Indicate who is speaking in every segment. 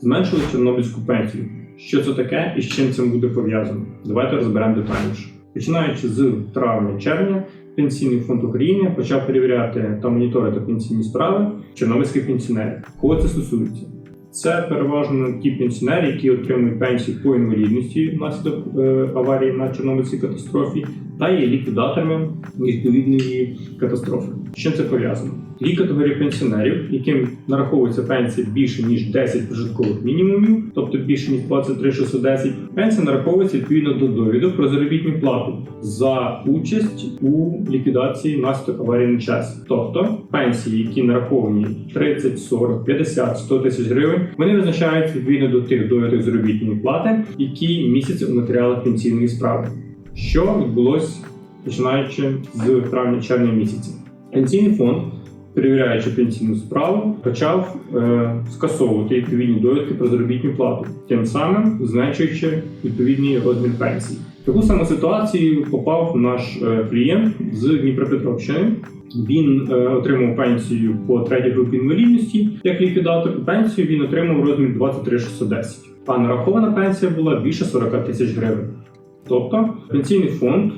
Speaker 1: Зменшили Чорнобильську пенсію. Що це таке і з чим це буде пов'язано? Давайте розберемо детальніше. Починаючи з травня-червня, Пенсійний фонд України почав перевіряти та моніторити пенсійні справи чорнобильських пенсіонерів. Кого це стосується? Це переважно ті пенсіонери, які отримують пенсію по інвалідності внаслідок е, аварії на Чорнобильській катастрофі, та є ліквідаторами відповідної катастрофи. З чим це пов'язано? Дві категорії пенсіонерів, яким нараховується пенсія більше ніж 10 прожиткових мінімумів, тобто більше ніж 23 610, пенсія нараховується відповідно до довідок про заробітну плату за участь у ліквідації внаслідок аварії на час. Тобто пенсії, які нараховані 30, 40, 50, 100 тисяч гривень, вони визначаються відповідно до тих довідок заробітної плати, які містяться у матеріалах пенсійної справи. Що відбулось починаючи з травня-червня місяця. Пенсійний фонд, перевіряючи пенсійну справу, почав е, скасовувати відповідні довідки про заробітну плату, тим самим зменшуючи відповідний розмір пенсії. Таку саму ситуацію попав наш е, клієнт з Дніпропетровщини. Він е, отримав пенсію по третій групі інвалідності як ліквідатор. Пенсію він отримав в розмірі 23 610, а нарахована пенсія була більше 40 тисяч гривень. Тобто пенсійний фонд,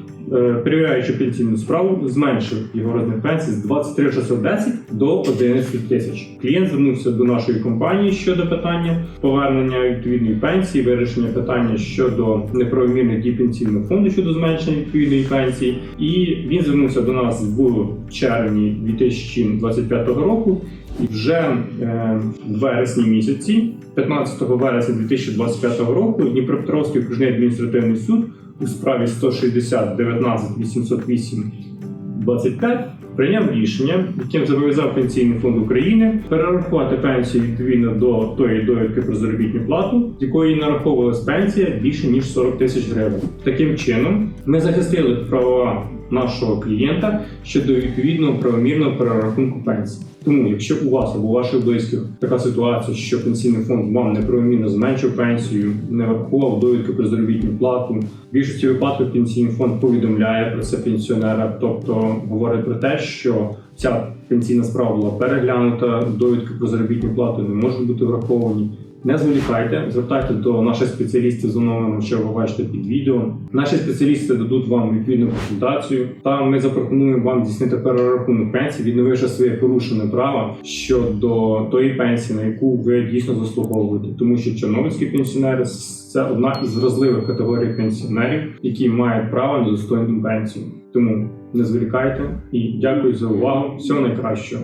Speaker 1: перевіряючи пенсійну справу, зменшив його розмір пенсії з 23 610 до 11 тисяч. Клієнт звернувся до нашої компанії щодо питання повернення відповідної пенсії, вирішення питання щодо неправомірних дій пенсійного фонду щодо зменшення відповідної пенсії. І він звернувся до нас в червні 2025 року. І вже е, в вересні місяці, 15 вересня 2025 року, Дніпропетровський окружний адміністративний суд у справі 160 19 808 25 прийняв рішення, яким зобов'язав Пенсійний фонд України перерахувати пенсію відповідно до тої довідки про заробітну плату, з якої нараховувалась пенсія більше ніж 40 тисяч гривень. Таким чином, ми захистили права нашого клієнта щодо відповідного правомірного перерахунку пенсії. Тому, якщо у вас або у ваших близьких така ситуація, що пенсійний фонд вам неправомірно зменшив пенсію, не врахував довідку про заробітну плату, в більшості випадків пенсійний фонд повідомляє про це пенсіонера, тобто говорить про те, що ця пенсійна справа була переглянута, довідки про заробітну плату не можуть бути враховані. Не зволікайте, звертайте до наших спеціалістів за номером, що ви бачите під відео. Наші спеціалісти дадуть вам відповідну консультацію, та ми запропонуємо вам здійснити перерахунок пенсії, відновивши своє порушене право щодо тої пенсії, на яку ви дійсно заслуговуєте, тому що чорнобильські пенсіонери це одна із вразливих категорій пенсіонерів, які мають право на достойну пенсію. Тому не зволікайте і дякую за увагу. Всього найкращого.